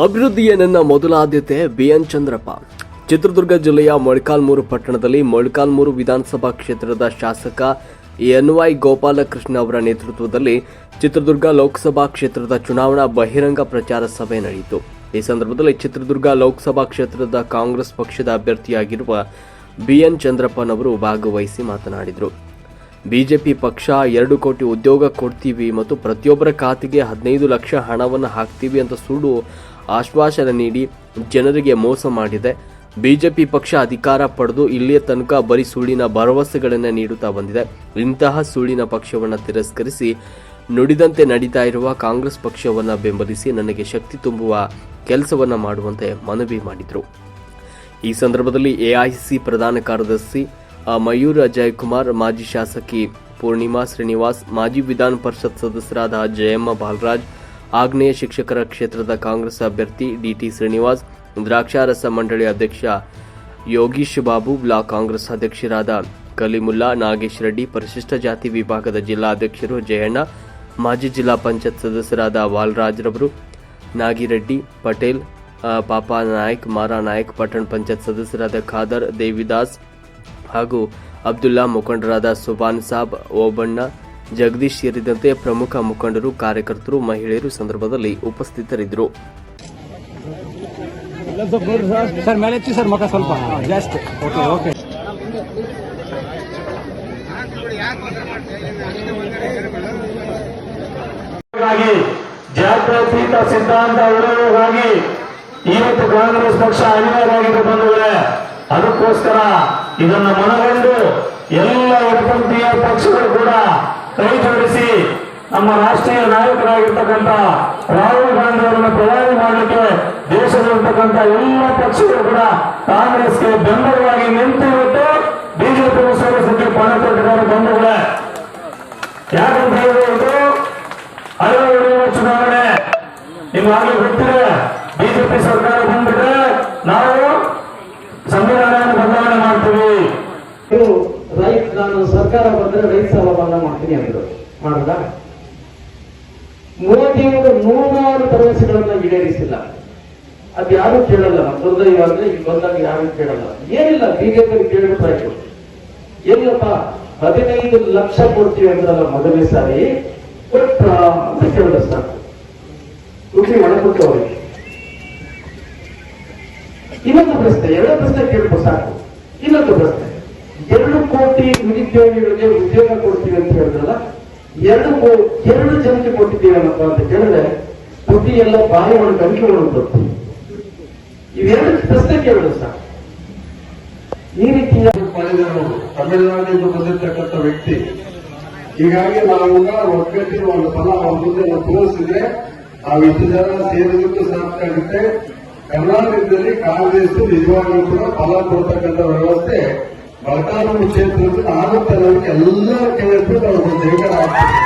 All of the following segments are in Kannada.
ಅಭಿವೃದ್ಧಿಯೇ ನನ್ನ ಮೊದಲ ಆದ್ಯತೆ ಬಿಎನ್ ಚಂದ್ರಪ್ಪ. ಚಿತ್ರದುರ್ಗ ಜಿಲ್ಲೆಯ ಮೊಳಕಾಲ್ಮೂರು ಪಟ್ಟಣದಲ್ಲಿ ಮೊಳಕಾಲ್ಮೂರು ವಿಧಾನಸಭಾ ಕ್ಷೇತ್ರದ ಶಾಸಕ ಎನ್ ವೈ ಗೋಪಾಲಕೃಷ್ಣ ಅವರ ನೇತೃತ್ವದಲ್ಲಿ ಚಿತ್ರದುರ್ಗ ಲೋಕಸಭಾ ಕ್ಷೇತ್ರದ ಚುನಾವಣಾ ಬಹಿರಂಗ ಪ್ರಚಾರ ಸಭೆ ನಡೆಯಿತು. ಈ ಸಂದರ್ಭದಲ್ಲಿ ಚಿತ್ರದುರ್ಗ ಲೋಕಸಭಾ ಕ್ಷೇತ್ರದ ಕಾಂಗ್ರೆಸ್ ಪಕ್ಷದ ಅಭ್ಯರ್ಥಿಯಾಗಿರುವ ಬಿಎನ್ ಚಂದ್ರಪ್ಪನವರು ಭಾಗವಹಿಸಿ ಮಾತನಾಡಿದರು. ಬಿಜೆಪಿ ಪಕ್ಷ ಎರಡು ಕೋಟಿ ಉದ್ಯೋಗ ಕೊಡ್ತೀವಿ ಮತ್ತು ಪ್ರತಿಯೊಬ್ಬರ ಖಾತೆಗೆ ಹದಿನೈದು ಲಕ್ಷ ಹಣವನ್ನು ಹಾಕ್ತೀವಿ ಅಂತ ಸುಳ್ಳು ಆಶ್ವಾಸನೆ ನೀಡಿ ಜನರಿಗೆ ಮೋಸ ಮಾಡಿದೆ. ಬಿಜೆಪಿ ಪಕ್ಷ ಅಧಿಕಾರ ಪಡೆದು ಇಲ್ಲಿಯ ತನಕ ಬರೀ ಸುಳ್ಳಿನ ಭರವಸೆಗಳನ್ನು ನೀಡುತ್ತಾ ಬಂದಿದೆ. ಇಂತಹ ಸುಳ್ಳಿನ ಪಕ್ಷವನ್ನು ತಿರಸ್ಕರಿಸಿ ನುಡಿದಂತೆ ನಡೀತಾ ಇರುವ ಕಾಂಗ್ರೆಸ್ ಪಕ್ಷವನ್ನು ಬೆಂಬಲಿಸಿ ನನಗೆ ಶಕ್ತಿ ತುಂಬುವ ಕೆಲಸವನ್ನು ಮಾಡುವಂತೆ ಮನವಿ ಮಾಡಿದರು. ಈ ಸಂದರ್ಭದಲ್ಲಿ ಎಐಸಿಸಿ ಪ್ರಧಾನ ಕಾರ್ಯದರ್ಶಿ ಮಯೂರ್ ಅಜಯ್ ಕುಮಾರ್ ಮಾಜಿ ಶಾಸಕಿ ಪೂರ್ಣಿಮಾ ಶ್ರೀನಿವಾಸ್, ಮಾಜಿ ವಿಧಾನ ಪರಿಷತ್ ಸದಸ್ಯರಾದ ಜಯಮ್ಮ ಬಾಲರಾಜ್, ಆಗ್ನೇಯ ಶಿಕ್ಷಕರ ಕ್ಷೇತ್ರದ ಕಾಂಗ್ರೆಸ್ ಅಭ್ಯರ್ಥಿ ಡಿಟಿ ಶ್ರೀನಿವಾಸ್, ದ್ರಾಕ್ಷಾರಸ ಮಂಡಳಿ ಅಧ್ಯಕ್ಷ ಯೋಗೀಶ್ ಬಾಬು, ಬ್ಲಾಕ್ ಕಾಂಗ್ರೆಸ್ ಅಧ್ಯಕ್ಷರಾದ ಕಲಿಮುಲ್ಲಾ, ನಾಗೇಶ್ ರೆಡ್ಡಿ, ಪರಿಶಿಷ್ಟ ಜಾತಿ ವಿಭಾಗದ ಜಿಲ್ಲಾ ಅಧ್ಯಕ್ಷರು ಜಯಣ್ಣ, ಮಾಜಿ ಜಿಲ್ಲಾ ಪಂಚಾಯತ್ ಸದಸ್ಯರಾದ ವಾಲ್ರಾಜ್ ರವರು ನಾಗಿರೆಡ್ಡಿ ಪಟೇಲ್ ಪಾಪಾ ನಾಯಕ್, ಮಾರಾ ನಾಯಕ್, ಪಟ್ಟಣ ಪಂಚಾಯತ್ ಸದಸ್ಯರಾದ ಖಾದರ್, ದೇವಿದಾಸ್ ಹಾಗೂ ಅಬ್ದುಲ್ಲಾ ಮುಖಂಡರಾದ ಸುಬಾನ್ ಸಾಬ್ ಓಬಣ್ಣ ಜಗದೀಶ್ ಸೇರಿದಂತೆ ಪ್ರಮುಖ ಮುಖಂಡರು ಕಾರ್ಯಕರ್ತರು ಮಹಿಳೆಯರು ಸಂದರ್ಭದಲ್ಲಿ ಉಪಸ್ಥಿತರಿದ್ದರು. ಜಾತ್ಯತೀತ ಸಿದ್ಧಾಂತ ಉಳಿಗಾಗಿ ಇವತ್ತು ಕಾಂಗ್ರೆಸ್ ಪಕ್ಷ ಅನಿವಾರ್ಯವಾಗಿದೆ ಬಂಧುಗಳೇ. ಅದಕ್ಕೋಸ್ಕರ ಇದನ್ನ ಮನಗಂಡು ಎಲ್ಲ ಒಪ್ಪಂದೀಯ ಪಕ್ಷಗಳು ಕೂಡ ಕೈ ಜೋಡಿಸಿ ನಮ್ಮ ರಾಷ್ಟ್ರೀಯ ನಾಯಕರಾಗಿರ್ತಕ್ಕಂಥ ರಾಹುಲ್ ಗಾಂಧಿ ಅವರನ್ನು ಪ್ರಧಾನಿ ಮಾಡಲಿಕ್ಕೆ ದೇಶದಲ್ಲಿರ್ತಕ್ಕಂಥ ಎಲ್ಲ ಪಕ್ಷಗಳು ಕೂಡ ಕಾಂಗ್ರೆಸ್ಗೆ ಬೆಂಬಲವಾಗಿ ನಿಂತು ಇವತ್ತು ಬಿಜೆಪಿ ಸೋಲಿಸಕ್ಕೆ ಪಣ ತೊಟ್ಟಿದ್ದಾರೆ ಬಂಧುಗಳೇ. ಯಾಕಂತ ಹೇಳಿದ್ರು ಉಳಿಯುವ ಚುನಾವಣೆ ನಿಮ್ಗಾಗಲೇ ಗೊತ್ತಿದೆ, ಬಿಜೆಪಿ ಸರ್ಕಾರ ರೈತ ನಾನು ಸರ್ಕಾರ ಬಂದ್ರೆ ರೈತ ಸಾಲ ಮನ್ನಾ ಮಾಡ್ತೀನಿ ಅಂದ್ರು. ಮಾಡುದ ಮೋದಿಯವರು ನೂರಾರು ಭರವಸೆಗಳನ್ನ ಈಡೇರಿಸಿಲ್ಲ. ಅದು ಯಾರು ಕೇಳಲ್ಲ? ನಮ್ದೊಂದು ಇವಾಗಲೇ ಈಗ ಬಂದಾಗ ಯಾರು ಕೇಳಲ್ಲ. ಏನಿಲ್ಲ ಬಿಜೆಪಿ ಕೇಳಬೇಕಾಯ್ತು ಏನಪ್ಪ ಹದಿನೈದು ಲಕ್ಷ ಕೊಡ್ತೀವಿ ಅಂದ್ರಲ್ಲ ಮೊದಲನೇ ಸಾರಿ? ಕೊಟ್ಟ ಅಂತ ಕೇಳಿದ ಸರ್. ದುಡ್ಡಿ ಒಳಗೊಟ್ಟು ಅವರಿಗೆ ಇನ್ನೊಂದು ಪ್ರಶ್ನೆ ಎರಡು ಪ್ರಶ್ನೆ ಕೇಳಬಹುದು ಸಾಕು. ಇನ್ನೊಂದು ಪ್ರಶ್ನೆ. ಎರಡು ಕೋಟಿ ನಿರುದ್ಯೋಗಿಗಳಿಗೆ ಉದ್ಯೋಗ ಕೊಡ್ತೀವಿ ಅಂತ ಹೇಳಿದ್ರಲ್ಲ, ಎರಡು ಎರಡು ಜನಕ್ಕೆ ಕೊಟ್ಟಿದ್ದೀವಲ್ಲಪ್ಪ ಅಂತ ಕೇಳಿದ್ರೆ ಬುದ್ಧಿ ಎಲ್ಲ ಬಾಯಿ ಒಂದು ಅಂಕಿ ಬರ್ತೀವಿ ಇವೆರಡು ಪ್ರಶ್ನೆ ಕೇಳಿದ್ರು ಸರ್. ಈ ರೀತಿಯ ಮಾಡಿದವರು ತಮಿಳುನಾಡಿನಿಂದ ಬಂದಿರತಕ್ಕಂಥ ವ್ಯಕ್ತಿ. ಹೀಗಾಗಿ ನಾವೆಲ್ಲ ಒಗ್ಗಟ್ಟಿನ ಒಂದು ಫಲ ಅವ್ರ ಮುಂದೆ ನಾವು ತೋರಿಸಿದ್ರೆ, ಆ ಇಷ್ಟು ಜನ ಸೇರಿದಕ್ಕೂ ಸಾಕಾಗುತ್ತೆ ಕರ್ನಾಟಕದಲ್ಲಿ ಕಾಂಗ್ರೆಸ್ ನಿಜವಾಗಿಯೂ ಕೂಡ ಫಲ ಕೊಡ್ತಕ್ಕಂಥ ವ್ಯವಸ್ಥೆ ಮೊಳಕಾಲ್ಮೂರು ಕ್ಷೇತ್ರದಲ್ಲಿ ಆಗುತ್ತೆ ಅನ್ನೋದಕ್ಕೆ ಎಲ್ಲ ಅವ್ರಿಗೆ ಜಯಕರ ಆಗ್ತದೆ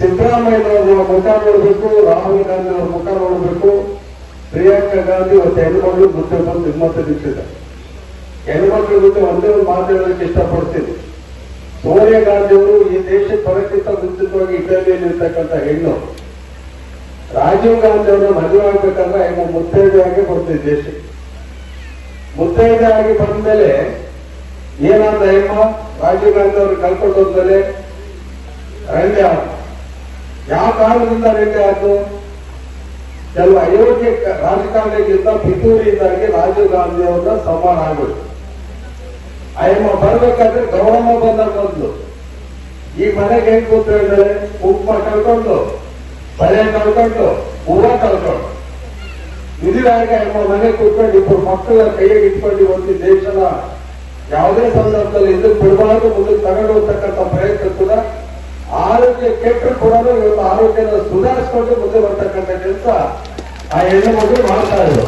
ಸಿದ್ದರಾಮಯ್ಯನವರ ಮುಖ ನೋಡಬೇಕು, ರಾಹುಲ್ ಗಾಂಧಿ ಅವರ ಮುಖ ನೋಡಬೇಕು, ಪ್ರಿಯಾಂಕಾ ಗಾಂಧಿ ಮತ್ತು ಹೆಣ್ಮಗಳು ಮುಂದೆ ಬಂದು ಹಿಮ್ಮತ್ತು ನಿಂತಿದೆ ಹೆಣ್ಮಕ್ಳ ಜೊತೆ ಒಂದೇ ಒಂದು ಮಾತು ಇಷ್ಟಪಡ್ತೀನಿ. ಸೋನಿಯಾ ಗಾಂಧಿ ಅವರು ಈ ದೇಶಕ್ಕೆ ಪರಕ್ಕಿಂತ ಮುಂಚಿತವಾಗಿ ಇಟಲಿಯಲ್ಲಿ ಇರ್ತಕ್ಕಂಥ ಹೆಣ್ಣು. ರಾಜೀವ್ ಗಾಂಧಿ ಅವರು ಮದುವೆ ಆಗ್ಬೇಕಂದ್ರೆ ಹೆಣ್ಣು ಮುತ್ತೈದೆ ಆಗಿ ಬರ್ತೀವಿ ದೇಶಕ್ಕೆ. ಮುತ್ತೈದೆ ಆಗಿ ಬಂದ್ಮೇಲೆ ಏನಾದ ಹೆಮ್ಮ ರಾಜೀವ್ ಗಾಂಧಿ ಅವರು ಕಳ್ಕೊಂಡು ಹೋದ್ಮೇಲೆ ರೈಲ್ವೆ ಯಾವ ಕಾರಣದಿಂದ ರೈಲ್ವೆ ಆಯ್ತು? ಕೆಲವು ಅಯೋಗ್ಯ ರಾಜಕಾರಣಿಗಿಂತ ಪಿತೂರಿಯಿಂದಾಗಿ ರಾಜೀವ್ ಗಾಂಧಿ ಅವರ ಸಮಾನ ಆಗೋದು ಅಯ್ಯಮ್ಮ, ಬರ್ಬೇಕಾದ್ರೆ ಗೌರವ ಬಂದ ಮೊದಲು ಈ ಮನೆಗೆ ಹೆಂಗ್ ಕೂತ್ರೆ ಉಪ್ಪ ಕಳ್ಕೊಂಡು ಬಲೆ ಕಳ್ಕೊಂಡು, ಹೂವ ಕಳ್ಕೊಂಡು. ಇದಿರಾಗ ನಮ್ಮ ಮನೆ ಕೂತ್ಕೊಂಡು ಇಬ್ಬರು ಮಕ್ಕಳ ಕೈಯಾಗಿ ಇಟ್ಕೊಂಡು ಒಂದು ದೇಶದ ಯಾವುದೇ ಸಂದರ್ಭದಲ್ಲಿ ಇದು ಬಿಡಬಾರದು ಮುಂದೆ ತಗೊಂಡು ಹೋಗ್ತಕ್ಕಂಥ ಪ್ರಯತ್ನ ಕೂಡ ಆರೋಗ್ಯ ಕೆಟ್ಟರು ಕೂಡ ಇವತ್ತು ಆರೋಗ್ಯನ ಸುಧಾರಿಸ್ಕೊಂಡು ಮುಂದೆ ಬರ್ತಕ್ಕಂಥ ಕೆಲಸ ಆ ಹೆಣ್ಣು ಮಗಳು ಮಾಡ್ತಾ ಇದ್ರು